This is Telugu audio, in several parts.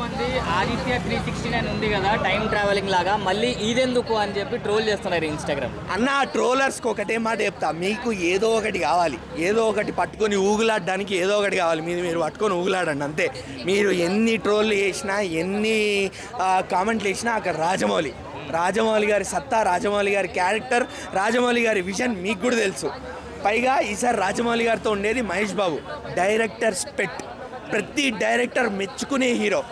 మంది ఆదిత్య త్రీ సిక్స్టీ నైన్ ఉంది కదా టైం ట్రావెలింగ్ లాగా మళ్ళీ ఇదెందుకు అని చెప్పి ట్రోల్ చేస్తున్నారు ఇన్స్టాగ్రామ్ అన్న ఆ ట్రోలర్స్కి ఒకటే మాట చెప్తా. మీకు ఏదో ఒకటి కావాలి. ఏదో ఒకటి పట్టుకొని ఊగులాడడానికి ఏదో ఒకటి కావాలి. మీరు మీరు పట్టుకొని ఊగులాడండి అంతే. మీరు ఎన్ని ట్రోల్ చేసినా ఎన్ని కామెంట్లు చేసినా అక్కడ రాజమౌళి. రాజమౌళి గారి సత్తా రాజమౌళి గారి క్యారెక్టర్ రాజమౌళి గారి విజన్ మీకు కూడా తెలుసు. పైగా ఈసారి రాజమౌళి గారితో ఉండేది మహేష్ బాబు డైరెక్టర్ స్పెట్ ప్రతి డైరెక్టర్ మెచ్చుకునే హీరో.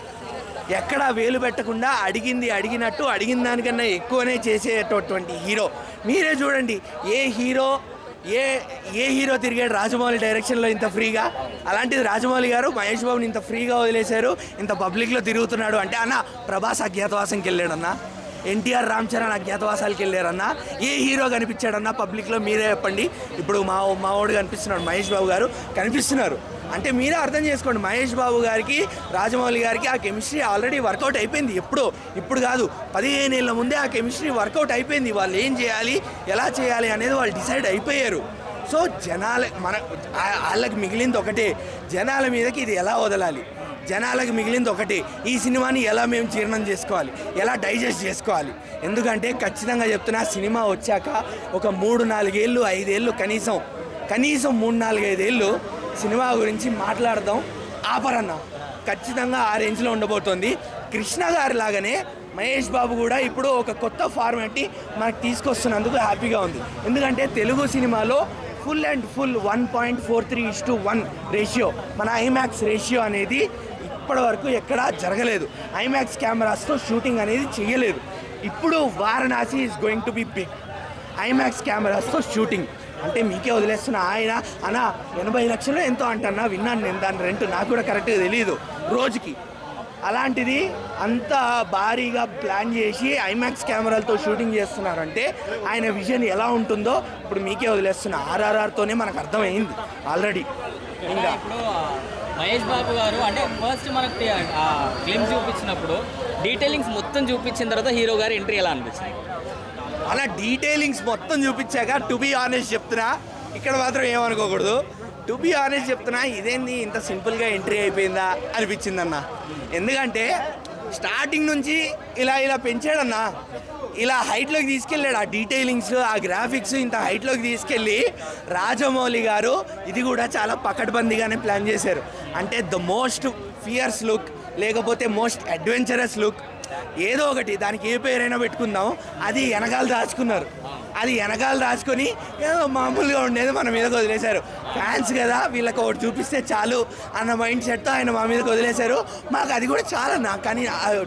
ఎక్కడా వేలు పెట్టకుండా అడిగింది అడిగినట్టు అడిగిన దానికన్నా ఎక్కువనే చేసేటటువంటి హీరో. మీరే చూడండి ఏ హీరో ఏ ఏ హీరో తిరిగాడు రాజమౌళి డైరెక్షన్లో ఇంత ఫ్రీగా? అలాంటిది రాజమౌళి గారు మహేష్ బాబుని ఇంత ఫ్రీగా వదిలేశారు ఇంత పబ్లిక్లో తిరుగుతున్నాడు అంటే అన్న ప్రభాస్ అజ్ఞాతవాసంకి వెళ్ళాడన్నా. ఎన్టీఆర్ రామ్ చరణ్ అజ్ఞాతవాసాలకి వెళ్ళారన్నా ఏ హీరో కనిపించాడన్నా పబ్లిక్లో మీరే చెప్పండి. ఇప్పుడు మా మావాడు కనిపిస్తున్నాడు మహేష్ బాబు గారు కనిపిస్తున్నారు. అంటే మీరే అర్థం చేసుకోండి మహేష్ బాబు గారికి రాజమౌళి గారికి ఆ కెమిస్ట్రీ ఆల్రెడీ వర్కౌట్ అయిపోయింది. ఎప్పుడో ఇప్పుడు కాదు పదిహేను ఏళ్ళ ముందే ఆ కెమిస్ట్రీ వర్కౌట్ అయిపోయింది. వాళ్ళు ఏం చేయాలి ఎలా చేయాలి అనేది వాళ్ళు డిసైడ్ అయిపోయారు. సో జనాల మన వాళ్ళకి మిగిలింది ఒకటే జనాల మీదకి ఇది ఎలా వదలాలి? జనాలకు మిగిలింది ఒకటి. ఈ సినిమాని ఎలా మేము జీర్ణం చేసుకోవాలి? ఎలా డైజెస్ట్ చేసుకోవాలి? ఎందుకంటే ఖచ్చితంగా చెప్తున్నా సినిమా వచ్చాక ఒక మూడు నాలుగేళ్ళు ఐదేళ్ళు కనీసం కనీసం మూడు నాలుగైదేళ్ళు సినిమా గురించి మాట్లాడదాం. ఆపరన్న. ఖచ్చితంగా ఆ రేంజ్లో ఉండబోతోంది. కృష్ణ గారి లాగానే మహేష్ బాబు కూడా ఇప్పుడు ఒక కొత్త ఫార్మాట్ని మనకు తీసుకొస్తున్నందుకు హ్యాపీగా ఉంది. ఎందుకంటే తెలుగు సినిమాలో full and full one point four three is to one ratio. మన ఐమాక్స్ రేషియో అనేది ఇప్పటి వరకు ఎక్కడా జరగలేదు. ఐమాక్స్ కెమెరాస్తో షూటింగ్ అనేది చేయలేదు ఇప్పుడు Varanasi is going to be big IMAX కెమెరాస్తో shooting. అంటే మీకే వదిలేస్తున్న. ఆయన అన్న ఎనభై లక్షలు ఎంతో అంటన్నా విన్నాను నేను దాని రెంట్. నాకు కూడా కరెక్ట్గా తెలియదు రోజుకి. అలాంటిది అంత భారీగా ప్లాన్ చేసి ఐమాక్స్ కెమెరాలతో షూటింగ్ చేస్తున్నారంటే ఆయన విజన్ ఎలా ఉంటుందో ఇప్పుడు మీకే వదిలేస్తున్న. ఆర్ఆర్ఆర్తోనే మనకు అర్థమైంది. ఆల్రెడీ. ఇంకా. మహేష్ బాబు గారు అంటే ఫస్ట్ మనకు ఫిల్మ్ చూపించినప్పుడు డీటెయిలింగ్స్ మొత్తం చూపించిన తర్వాత హీరో గారు ఎంట్రీ ఎలా అనిపించింది? అలా డీటెయిలింగ్స్ మొత్తం చూపించాక టు బి ఆనెస్ట్ చెప్తున్నా ఇక్కడ మాత్రం ఏమనుకోకూడదు. టు బి ఆనెస్ట్ చెప్తున్నా ఇదేంది ఇంత సింపుల్గా ఎంట్రీ అయిపోయిందా? అనిపించిందన్న. ఎందుకంటే స్టార్టింగ్ నుంచి ఇలా ఇలా పెంచాడన్నా. ఇలా హైట్లోకి తీసుకెళ్ళాడు. ఆ డీటెయిలింగ్స్ ఆ గ్రాఫిక్స్ ఇంత హైట్లోకి తీసుకెళ్ళి రాజమౌళి గారు ఇది కూడా చాలా పకడ్బందీగానే ప్లాన్ చేశారు. అంటే ద మోస్ట్ ఫియర్స్ లుక్ లేకపోతే మోస్ట్ అడ్వెంచరస్ లుక్ ఏదో ఒకటి దానికి ఏ పేరైనా పెట్టుకుందాం. అది వెనకాల దాచుకున్నారు. అది వెనకాల దాచుకొని ఏదో మామూలుగా ఉండేది మన మీద వదిలేశారు. ఫ్యాన్స్ కదా వీళ్ళకి ఒకటి చూపిస్తే చాలు అన్న మైండ్ సెట్తో ఆయన మా మీదకి వదిలేశారు. మాకు అది కూడా చాలా నా కానీ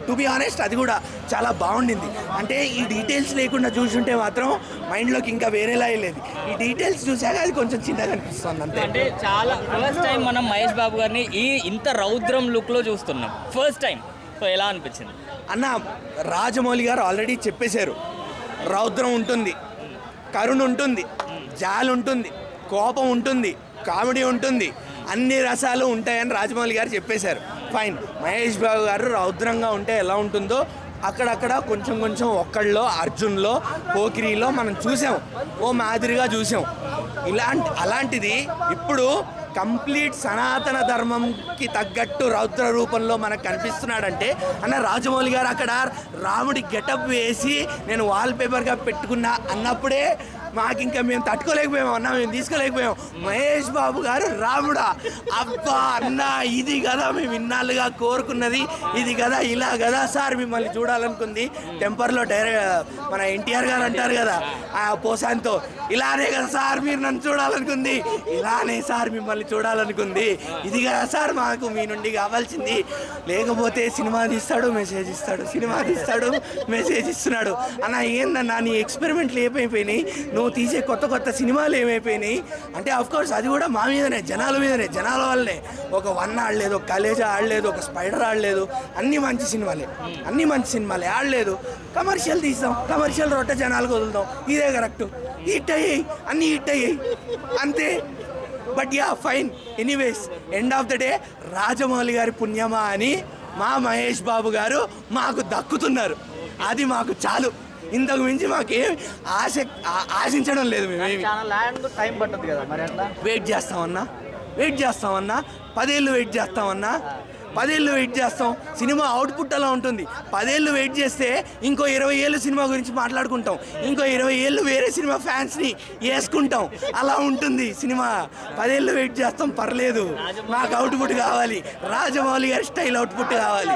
టు బి ఆనెస్ట్ అది కూడా చాలా బాగుండింది. అంటే ఈ డీటెయిల్స్ లేకుండా చూసుంటే మాత్రం మైండ్లోకి ఇంకా వేరేలా వెళ్ళేది ఈ డీటెయిల్స్ చూసాక అది కొంచెం చిన్నగా అనిపిస్తుంది అంతే. అంటే చాలా ఫస్ట్ టైం మనం మహేష్ బాబు గారిని ఈ ఇంత రౌద్రం లుక్లో చూస్తున్నాం. ఫస్ట్ టైం సో ఎలా అనిపించింది? అన్న రాజమౌళి గారు ఆల్రెడీ చెప్పేశారు. రౌద్రం ఉంటుంది. కరుణ ఉంటుంది. జాలి ఉంటుంది. కోపం ఉంటుంది కామెడీ ఉంటుంది అన్ని రసాలు ఉంటాయని రాజమౌళి గారు చెప్పేశారు. ఫైన్ మహేష్ బాబు గారు రౌద్రంగా ఉంటే ఎలా ఉంటుందో అక్కడక్కడ కొంచెం కొంచెం ఒక్కళ్ళలో అర్జున్లో పోకిరిలో మనం చూసాం. ఓ మాదిరిగా చూసాం. ఇలాంటి అలాంటిది ఇప్పుడు కంప్లీట్ సనాతన ధర్మంకి తగ్గట్టు రౌద్ర రూపంలో మనకు కనిపిస్తున్నాడంటే అన్న రాజమౌళి గారు అక్కడ రాముడి గెటప్ వేసి నేను వాల్ పేపర్గా పెట్టుకున్నా అన్నప్పుడే మాకు ఇంకా మేము తట్టుకోలేకపోయాం అన్న మేము తీసుకోలేకపోయాం. మహేష్ బాబు గారు రాముడా. అబ్బా అన్న ఇది కదా మేము ఇన్నాళ్ళుగా కోరుకున్నది ఇది కదా ఇలా కదా సార్ మిమ్మల్ని చూడాలనుకుంది. టెంపర్లో డైరెక్ట్ మన ఎన్టీఆర్ గారు అంటారు కదా ఆ పోసాన్తో ఇలానే కదా సార్ మీరు నన్ను చూడాలనుకుంది ఇలానే సార్ మిమ్మల్ని చూడాలనుకుంది. ఇది కదా సార్ మాకు మీ నుండి కావాల్సింది. లేకపోతే సినిమా తీస్తాడు మెసేజ్ ఇస్తాడు సినిమా తీస్తాడు మెసేజ్ ఇస్తున్నాడు. అన్న ఏందన్నా నీ ఎక్స్పెరిమెంట్లు ఏమైపోయినాయి? నువ్వు తీసే కొత్త కొత్త సినిమాలు ఏమైపోయినాయి? అంటే అఫ్ కోర్స్ అది కూడా మా మీదనే జనాల మీదనే జనాల వల్లనే. ఒక వన్ ఆడలేదు ఒక కలేజా ఆడలేదు ఒక స్పైడర్ ఆడలేదు. అన్ని మంచి సినిమాలే. అన్ని మంచి సినిమాలే. ఆడలేదు. కమర్షియల్ తీస్తాం. కమర్షియల్ రొట్టె జనాలకు వదులుతాం. ఇదే కరెక్ట్ హిట్ అయ్యాయి. అన్ని హిట్ అయ్యాయి. అంతే. But yeah fine anyways end of the day Rajamouli గారి పుణ్యమా అని మా మహేష్ బాబు గారు మాకు దక్కుతున్నారు. అది మాకు చాలు. ఇంతకు మించి మాకేం ఆశ ఆశించడం లేదు మేమేమి ల్యాండ్ టైం పట్టదు కదా మరి వెయిట్ చేస్తామన్నా? వెయిట్ చేస్తామన్నా? పదేళ్ళు వెయిట్ చేస్తామన్నా? పదేళ్ళు వెయిట్ చేస్తాం. సినిమా అవుట్పుట్ అలా ఉంటుంది. పదేళ్ళు వెయిట్ చేస్తే ఇంకో ఇరవై ఏళ్ళు సినిమా గురించి మాట్లాడుకుంటాం. ఇంకో ఇరవై ఏళ్ళు వేరే సినిమా ఫ్యాన్స్ని వేసుకుంటాం. అలా ఉంటుంది సినిమా. పదేళ్ళు వెయిట్ చేస్తాం పర్లేదు. మాకు అవుట్పుట్ కావాలి. రాజమౌళి గారి స్టైల్ అవుట్పుట్ కావాలి.